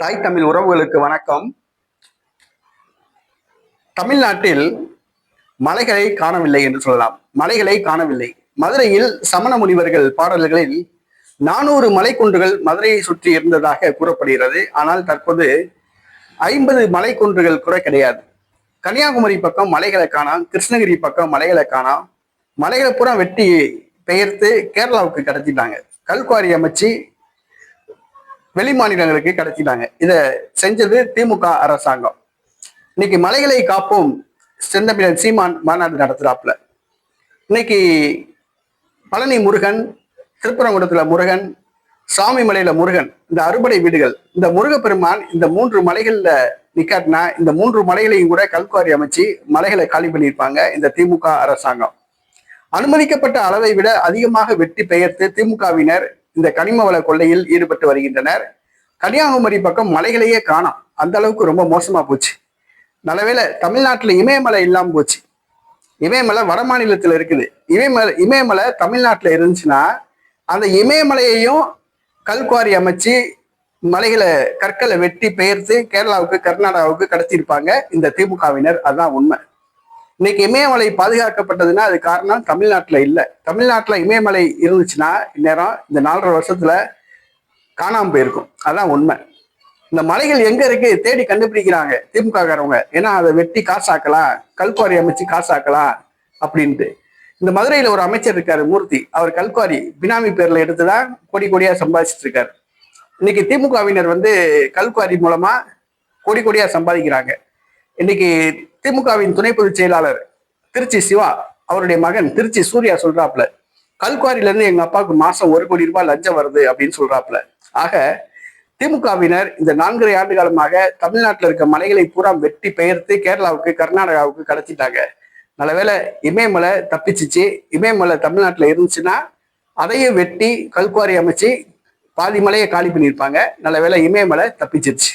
தாய் தமிழ் உறவுகளுக்கு வணக்கம். தமிழ்நாட்டில் மலைகளை காணவில்லை என்று சொல்லலாம். மலைகளை காணவில்லை. மதுரையில் சமண முனிவர்கள் பாடல்களில் நானூறு மலைக்குன்றுகள் மதுரையை சுற்றி இருந்ததாக கூறப்படுகிறது. ஆனால் தற்போது ஐம்பது மலைக்குன்றுகள் கூட கிடையாது. கன்னியாகுமரி பக்கம் மலைகளை காணாம் கிருஷ்ணகிரி பக்கம் மலைகளை காணாம். மலைகளை பூரா வெட்டி பெயர்த்து கேரளாவுக்கு கடத்திட்டாங்க. கல்குவாரி அமைச்சு வெளி மாநிலங்களுக்கு கிடைச்சிட்டாங்க இதை செஞ்சது திமுக அரசாங்கம். இன்னைக்கு மலைகளை காப்போம் செந்தமிழன் சீமான் மாநாடு நடத்துறாப்புல. இன்னைக்கு பழனி முருகன் திருப்பரங்குடத்துல முருகன் சாமி மலையில முருகன் இந்த அறுபடை வீடுகள் இந்த முருகப்பெருமான் இந்த மூன்று மலைகள்ல நிக்காட்டினா இந்த மூன்று மலைகளையும் கூட கல்குவாரி அமைச்சு மலைகளை காலி பண்ணியிருப்பாங்க இந்த திமுக அரசாங்கம். அனுமதிக்கப்பட்ட அளவை விட அதிகமாக வெட்டி பெயர்த்து திமுகவினர் இந்த கனிம வள கொள்ளையில் ஈடுபட்டு வருகின்றனர். கன்னியாகுமரி பக்கம் மலைகளையே காணும். அந்த அளவுக்கு ரொம்ப மோசமா போச்சு. நல்லவேளை தமிழ்நாட்டில் இமயமலை இல்லாமல் போச்சு. இமயமலை வட மாநிலத்தில் இருக்குது. இமயமலை இமயமலை தமிழ்நாட்டில் இருந்துச்சுன்னா அந்த இமயமலையையும் கல்குவாரி அமைச்சு மலைகளை கற்களை வெட்டி பெயர்த்து கேரளாவுக்கு கர்நாடகாவுக்கு கடத்தியிருப்பாங்க இந்த திமுகவினர். அதான் உண்மை. இன்னைக்கு இமயமலை பாதுகாக்கப்பட்டதுன்னா அது காரணம் தமிழ்நாட்டில் இல்லை. தமிழ்நாட்டில் இமயமலை இருந்துச்சுன்னா இந்நேரம் இந்த நாலரை வருஷத்துல காணாம போயிருக்கும். அதான் உண்மை. இந்த மலைகள் எங்க இருக்கு தேடி கண்டுபிடிக்கிறாங்க திமுககாரவங்க. ஏன்னா அதை வெட்டி காசாக்கலாம் கல்குவாரி அமைச்சு காசாக்கலாம் அப்படின்ட்டு. இந்த மதுரையில ஒரு அமைச்சர் இருக்காரு மூர்த்தி. அவர் கல்குவாரி பினாமி பேர்ல எடுத்துதான் கோடி கோடியா சம்பாதிச்சிட்டு இருக்காரு. இன்னைக்கு திமுகவினர் வந்து கல்குவாரி மூலமா கோடி கோடியா சம்பாதிக்கிறாங்க. இன்னைக்கு திமுகவின் துணை பொதுச் செயலாளர் திருச்சி சிவா அவருடைய மகன் திருச்சி சூர்யா சொல்றாப்ல கல்குவாரில இருந்து எங்க அப்பாவுக்கு மாசம் ஒரு கோடி ரூபாய் லஞ்சம் வருது அப்படின்னு சொல்றாப்ல. ஆக திமுகவினர் இந்த நான்கரை ஆண்டு காலமாக தமிழ்நாட்டில் இருக்க மலைகளை பூரா வெட்டி பெயர்த்து கேரளாவுக்கு கர்நாடகாவுக்கு கடத்திட்டாங்க. நல்லவேளை இமயமலை தப்பிச்சிச்சு. இமயமலை தமிழ்நாட்டில் இருந்துச்சுன்னா அதையும் வெட்டி கல்குவாரி அமைச்சு பாதி மலையை காலி பண்ணியிருப்பாங்க. நல்லவேளை இமயமலை தப்பிச்சிருச்சு.